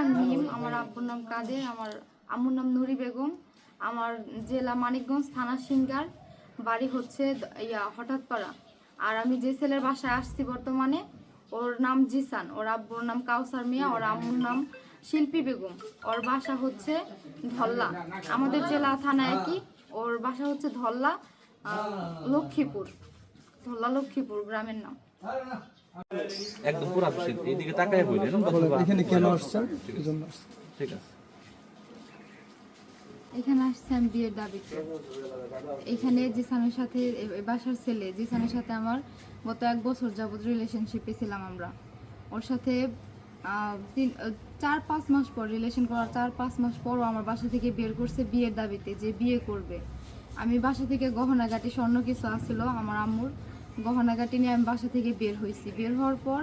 নাম মিম আমার আব্বুর নাম কাদের, আমার আম্মুর নাম নুরি বেগম, আমার জেলা মানিকগঞ্জ থানা সিঙ্গার, বাড়ি হচ্ছে ইয়া হঠাৎ হঠাৎপাড়া। আর আমি যে ছেলের বাসায় আসছি বর্তমানে, ওর নাম জিসান, ওর আব্বুর নাম কাউসার মিয়া, ওর আম্মুর নাম শিল্পী বেগম। ওর বাসা হচ্ছে ধল্লা। আমাদের জেলা থানা একই, ওর বাসা হচ্ছে ধল্লা লক্ষ্মীপুর ধল্লা লক্ষ্মীপুর গ্রামের নাম। একদম পুরা এদিকে তাকায় বললেন এখানে কেন আসছেন। ঠিক আছে। এখানে আসছে আমি বিয়ের দাবিতে। এখানে জিসানের সাথে বাসার ছেলে জিসানের সাথে আমার গত এক বছর যাবত রিলেশনশিপে ছিলাম আমরা। ওর সাথে আহ, তিন চার পাঁচ মাস পর রিলেশন করার চার পাঁচ মাস পরও আমার বাসা থেকে বের করছে বিয়ের দাবিতে যে বিয়ে করবে। আমি বাসা থেকে গহনাগাটি স্বর্ণ কিছু আসছিল আমার আম্মুর। গহনাগাটি নিয়ে আমি বাসা থেকে বের হয়েছি। বের হওয়ার পর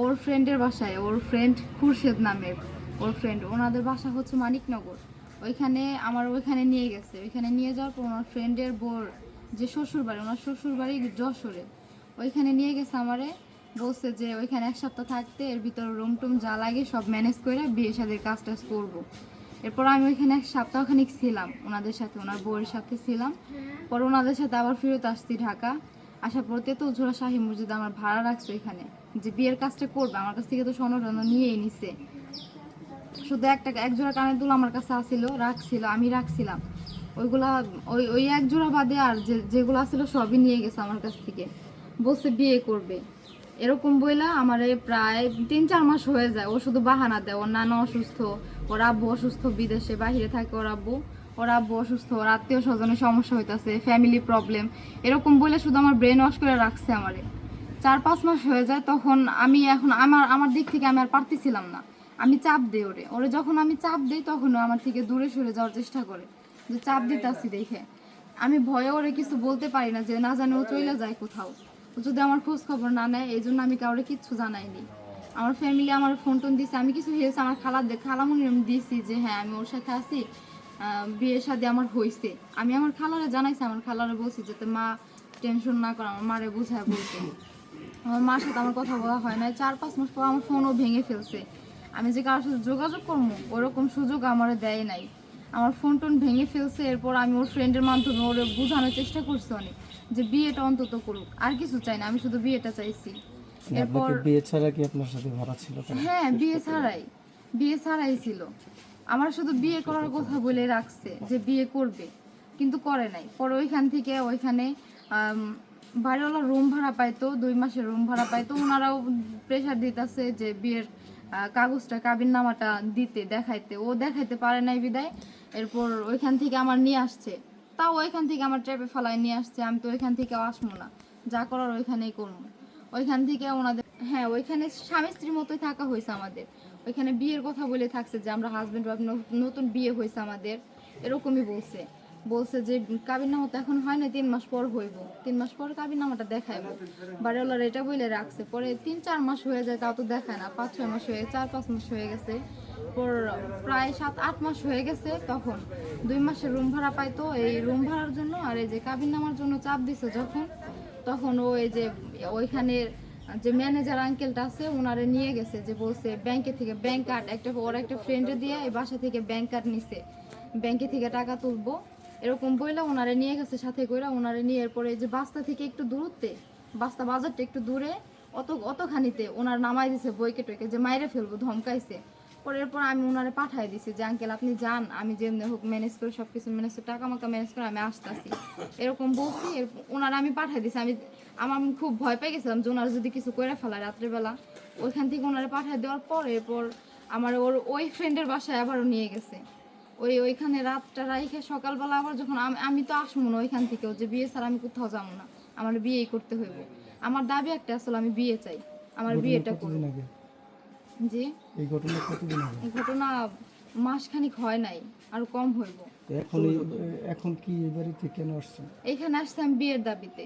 ওর ফ্রেন্ডের বাসায়, ওর ফ্রেন্ড খুরশেদ নামের ওর ফ্রেন্ড ওনাদের বাসা হচ্ছে মানিকনগর। ওইখানে আমার ওইখানে নিয়ে গেছে। ওইখানে নিয়ে যাওয়ার পর ওনার ফ্রেন্ডের বোর, যে শ্বশুর বাড়ি ওনার শ্বশুর বাড়ি যশোরে। ওইখানে নিয়ে গেছে আমারে, বলছে যে ওইখানে এক সপ্তাহ থাকতে এর ভিতর রুম টুম যা লাগে সব ম্যানেজ করে বিয়ে সাদের কাজ টাজ করব। এরপর আমি ওইখানে এক সপ্তাহখানিক ছিলাম, ওনাদের সাথে, ওনার বউয়ের সাথে ছিলাম। পর ওনাদের সাথে আবার ফেরত আসছি ঢাকা। আসার পর তো ঝোড়া শাহী মসজিদ আমার ভাড়া রাখছে এখানে। যে বিয়ের কাজটা করবে, আমার কাছ থেকে তো স্বর্ণ নিয়েই নিছে। শুধু একটা এক জোড়া কানের দুল আমার কাছে আসছিল রাখছিল, আমি রাখছিলাম। ওইগুলা, ওই ওই এক জোড়া বাদে আর যে, যেগুলো আসছিল সবই নিয়ে গেছে আমার কাছ থেকে। বলছে বিয়ে করবে। এরকম বইলা আমার প্রায় তিন চার মাস হয়ে যায়। ও শুধু বাহানা দেয়, ওর নানা অসুস্থ, ওর আব্বু অসুস্থ, বিদেশে বাইরে থাকে ওর আব্বু। ওর অসুস্থ, ওর আত্মীয় স্বজনের সমস্যা হইতাছে ফ্যামিলি প্রবলেম এরকম বলে শুধু আমার ব্রেন ওয়াশ করে রাখছে আমারে। চার পাঁচ মাস হয়ে যায় তখন আমি এখন আমার আমার দিক থেকে আমি আর পারতেছিলাম না। আমি চাপ দিই ওরে। ওরে যখন আমি চাপ দিই তখন ও আমার থেকে দূরে সরে যাওয়ার চেষ্টা করে, যে চাপ দিতাছি দেখে। আমি ভয়ে ওরে কিছু বলতে পারি না যে না জানে ও চলে যায় কোথাও। ও যদি আমার খোঁজ খবর না নেয় এই জন্য আমি কাউরে কিচ্ছু জানাইনি। আমার ফ্যামিলি আমার ফোন টোন দিছে, আমি কিছু হয়েছে আমার খালা খালামুনি আমি দিছি যে হ্যাঁ আমি ওর সাথে আছি। বিয়ে শাদী আমার হয়েছে আমি আমার খালারে জানাইছি আমার খালারে বলছি যাতে মা টেনশন না করে আমার মারে বোঝায় বলতে। আমার মার সাথে আমার কথা বলা হয় না চার পাঁচ মাস পর আমার ফোনও ভেঙে ফেলছে। আমি যে কারোর সাথে যোগাযোগ করব ওরকম সুযোগ আমার দেয় নাই। আমার ফোন টোন ভেঙে ফেলছে এরপর আমি ওর ফ্রেন্ডের মাধ্যমে ওর বোঝানোর চেষ্টা করছি অনেক যে বিয়েটা অন্তত করুক আর কিছু চাই না আমি শুধু বিয়েটা চাইছি। এরপর বিয়ে ছাড়া কি আপনার সাথে ভাড়া ছিল হ্যাঁ বিয়ে ছাড়াই বিয়ে ছাড়াই ছিল। আমার শুধু বিয়ে করার কথা বলে রাখছে যে বিয়ে করবে, কিন্তু করে নাই। পরে ওইখান থেকে ওইখানে বাড়িওয়ালা রুম ভাড়া পাইতো, দুই মাসের রুম ভাড়া পাইতো। ওনারাও প্রেশার দিতেছে যে বিয়ের কাগজটা কাবিন নামাটা দিতে, দেখাইতে। ও দেখাইতে পারে নাই বিদায়। এরপর ওইখান থেকে আমার নিয়ে আসছে। তাও ওইখান থেকে আমার ট্র্যাপে ফালায় নিয়ে আসছে। আমি তো ওইখান থেকে আসব না। যা করার ওইখানেই করব। ওইখান থেকে ওনাদের হ্যাঁ ওইখানে স্বামী স্ত্রীর মতোই থাকা হয়েছে আমাদের। ওইখানে বিয়ের কথা বলে থাকছে যে আমরা হাজবেন্ড ওয়াইফ নতুন বিয়ে হয়েছে আমাদের। এরকমই বলছে। বলছে যে কাবির নামা তো এখন হয় না তিন মাস পর হইব। তিন মাস পর কাবির নামাটা দেখাইব। বাড়িওয়ালার এটা বলে রাখছে। পরে তিন, চার মাস হয়ে যায়, তাও তো দেখায় না। পাঁচ, ছয় মাস হয়ে, চার, পাঁচ মাস হয়ে গেছে। পর প্রায় সাত, আট মাস হয়ে গেছে তখন। দুই মাসের রুম ভাড়া পাইতো। এই রুম ভাড়ার জন্য আর এই যে কাবির নামার জন্য চাপ দিছে যখন, তখন ও এই যে ওইখানে যে ম্যানেজার আঙ্কেলটা আছে ওনারে নিয়ে গেছে যে বলছে ব্যাংকে থেকে ব্যাংক কার্ড একটা ওর একটা ফ্রেন্ডে দিয়ে এই বাসা থেকে ব্যাংক কার্ড নিছে। ব্যাংকে থেকে টাকা তুলবো। এরকম বইলা ওনারে নিয়ে গেছে, সাথে করে ওনারে নিয়ে এরপরে যে বাস্তা থেকে একটু দূরত্বে বাস্তা বাজারটা একটু দূরে, অত, অতখানিতে ওনার নামাই দিছে বইকে টইকে যে মাইরে ফেলব, ধমকাইছে। পরে এরপর আমি ওনারে পাঠাই দিছি যে আঙ্কেল আপনি যান আমি যেমনি হোক ম্যানেজ করে সব কিছু ম্যানেজ করে টাকা মাকা ম্যানেজ করে আমি আসতেছি। এরকম বলছি ওনারা আমি পাঠাই দিছি। আমি আমার খুব ভয় পেয়ে গেছিলাম যে ওনারা যদি কিছু করে ফেলা রাত্রেবেলা। ওইখান থেকে ওনারে পাঠাই দেওয়ার পর এরপর আমার ওর ওই ফ্রেন্ডের বাসায় আবারও নিয়ে গেছে। ওই ওইখানে রাতটা রাইখে সকালবেলা আবার যখন আমি তো আসব না ওইখান থেকেও যে বিয়ে ছাড়া আমি কোথাও যাব না। আমার বিয়েই করতে হইব। আমার দাবি একটা আসলে আমি বিয়ে চাই। আমার বিয়েটা করব। জি। এই ঘটনা কতদিন এই ঘটনা মাসখানিক হয় নাই আরও কম হইব। এখন এখন কি এই বাড়িতে কেন আসছেন? আসতাম বিয়ের দাবিতে।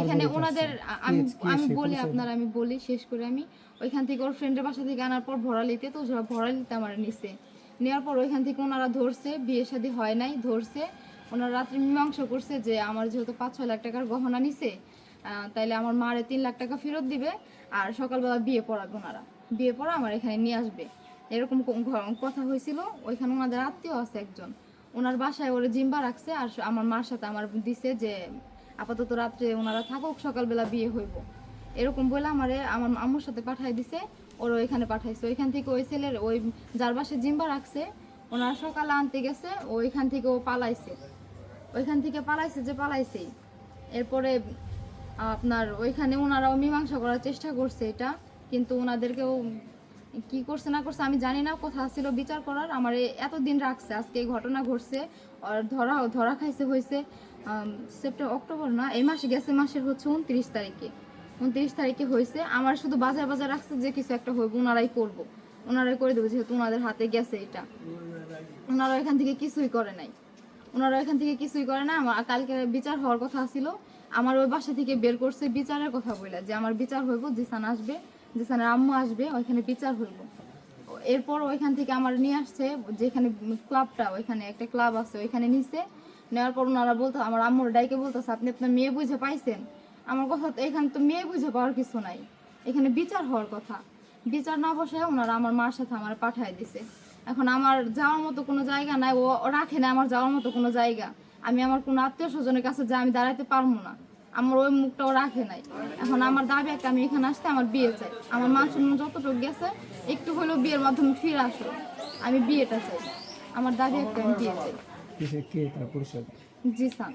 এখানে ওনাদের আমি আমি বলি আপনার আমি বলি শেষ করে আমি। ওইখান থেকে ওর ফ্রেন্ডের বাসা থেকে আনার পর ভরালিতে তো ভরালিতে আমার নিছে। নেওয়ার পর ওইখান থেকে ওনারা ধরছে বিয়ে শাদী হয় নাই ধরছে। ওনারা রাত্রে মীমাংসা করছে যে আমার যেহেতু পাঁচ ছয় লাখ টাকার গহনা নিছে আহ, তাইলে আমার মারে তিন লাখ টাকা ফেরত দিবে আর সকালবেলা বিয়ে পড়াবে ওনারা। বিয়ে পড়া আমার এখানে নিয়ে আসবে। এরকম কথা হয়েছিল, ওইখানে ওনাদের আত্মীয় আছে একজন। ওনার বাসায় ওরা জিম্বা রাখছে আর আমার মার সাথে আমার দিছে যে, আপাতত রাত্রে ওনারা থাকুক, সকালবেলা বিয়ে হইব। এরকম বলে আমারে, আমার আম্মুর সাথে পাঠাই দিছে ওর ওইখানে পাঠাইছে। ওইখান থেকে ওই ছেলের ওই যার বাসায় জিম্বা রাখছে, ওনারা সকালে আনতে গেছে, ওইখান থেকে ও পালাইছে। ওইখান থেকে পালাইছে যে পালাইছেই। এরপরে আপনার ওইখানে ওনারাও মীমাংসা করার চেষ্টা করছে এটা। কিন্তু ওনাদেরকেও কি করছে না করছে আমি জানি না, কোথা ছিল বিচার করার, আমার এতদিন রাখছে, আজকে এই ঘটনা ঘটছে, আর ধরা ধরা খাইছে হয়েছে সেপ্টেম্বর, অক্টোবর না, এই মাসে গেছে, মাসের হচ্ছে উনত্রিশ তারিখে। উনত্রিশ তারিখে হয়েছে আমার শুধু বাজার বাজার রাখছে যে কিছু একটা হইব, ওনারাই করব। ওনারাই করে দেবো, যেহেতু ওনাদের হাতে গেছে এটা। ওনারা এখান থেকে কিছুই করে নাই। ওনারা এখান থেকে কিছুই করে না, আমার কালকে বিচার হওয়ার কথা ছিল। আমার ওই বাসা থেকে বের করছে, বিচারের কথা বলে যে আমার বিচার হইব, জিসান আসবে। জিসানের আম্মু আসবে, ওইখানে বিচার হইব। এরপর ওইখান থেকে আমার নিয়ে আসছে, যেখানে ক্লাবটা, ওইখানে একটা ক্লাব আছে, ওইখানে নিছে। নেওয়ার পর ওনারা বলতো, আমার আম্মুর ডাইকে বলতেছে, আপনি আপনার মেয়ে বুঝে পাইছেন? আমার কথা তো এখানে তো মেয়ে বুঝে পাওয়ার কিছু নাই। এখানে বিচার হওয়ার কথা। বিচার না বসে ওনারা আমার মার সাথে আমার পাঠায় দিছে। এখন আমার যাওয়ার মতো কোনো জায়গা নাই, ও ও রাখে না আমার যাওয়ার মতো কোনো জায়গা। আমি আমার কোনো আত্মীয় স্বজনের কাছে যা আমি দাঁড়াইতে পারব না। আমার ওই মুখটাও রাখে নাই। এখন আমার দাবি একটা আমি এখানে আসতে আমার বিয়ে চাই। আমার মান সম্মান যতটুকু গেছে একটু হলেও বিয়ের মাধ্যমে ফিরে আসো আমি বিয়েটা চাই। আমার দাবি একটা আমি বিয়ে চাই। কে? তার পরিচয়? জি নাম?